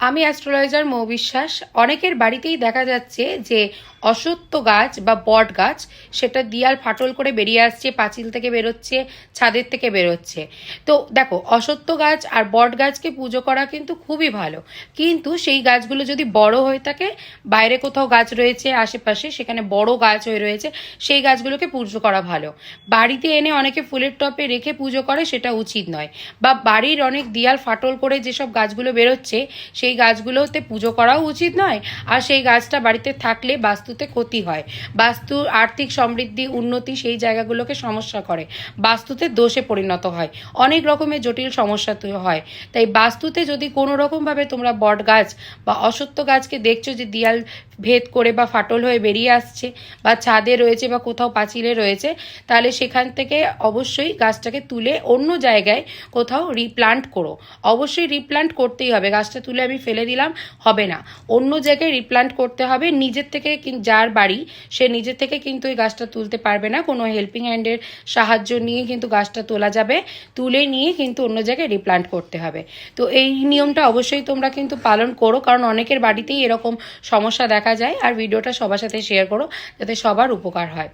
আমি অ্যাস্ট্রোলজার মৌ বিশ্বাস অনেকের বাড়িতেই দেখা যাচ্ছে যে অসত্য গাছ বা বট গাছ, সেটা দিয়াল ফাটল করে বেরিয়ে আসছে, পাঁচিল থেকে বেরোচ্ছে, ছাদের থেকে বেরোচ্ছে। তো দেখো, অসত্য গাছ আর বট গাছকে পুজো করা কিন্তু খুবই ভালো। কিন্তু সেই গাছগুলো যদি বড় হয়ে থাকে, বাইরে কোথাও গাছ রয়েছে আশেপাশে, সেখানে বড় গাছ হয়ে রয়েছে, সেই গাছগুলোকে পুজো করা ভালো। বাড়িতে এনে অনেকে ফুলের টপে রেখে পুজো করে, সেটা উচিত নয়। বা বাড়ির অনেক দিয়াল ফাটল করে যেসব গাছগুলো বেরোচ্ছে সেই গাছগুলোতে পুজো করাও উচিত নয়, আর সেই গাছটা বাড়িতে থাকলে বাস্তুতে ক্ষতি হয়। বাস্তু আর্থিক সমৃদ্ধি, উন্নতি সেই জায়গাগুলোকে সমস্যা করে। বাস্তুতে দোষে পরিণত হয়। অনেক রকমের জটিল সমস্যা হয়। তাই বাস্তুতে যদি কোনো রকমভাবে তোমরা বট গাছ বা অসত্য গাছকে দেখছ যে দিয়াল ভেদ করে বা ফাটল হয়ে বেরিয়ে আসছে বা ছাদে রয়েছে বা কোথাও পাঁচিলে রয়েছে, তাহলে সেখান থেকে অবশ্যই গাছটাকে তুলে অন্য জায়গায় কোথাও রিপ্লান্ট করো। অবশ্যই রিপ্লান্ট করতেই হবে। গাছটা তুলে আমি ফেলে দিলাম, হবে না। অন্য জায়গায় রিপ্লান্ট করতে হবে, নিজের থেকে যার বাড়ি, সে নিজের থেকে কিন্তু এই গাছটা তুলতে পারবে না। কোনো হেল্পিং হ্যান্ডের সাহায্য নিয়ে কিন্তু গাছটা তোলা যাবে, তুলে নিয়ে কিন্তু অন্য জায়গায় রিপ্লান্ট করতে হবে। তো এই নিয়মটা অবশ্যই তোমরা কিন্তু পালন করো, কারণ অনেকের বাড়িতেই এরকম সমস্যা দেখা যায়। আর ভিডিওটা সবার সাথে শেয়ার করো, যাতে সবার উপকার হয়।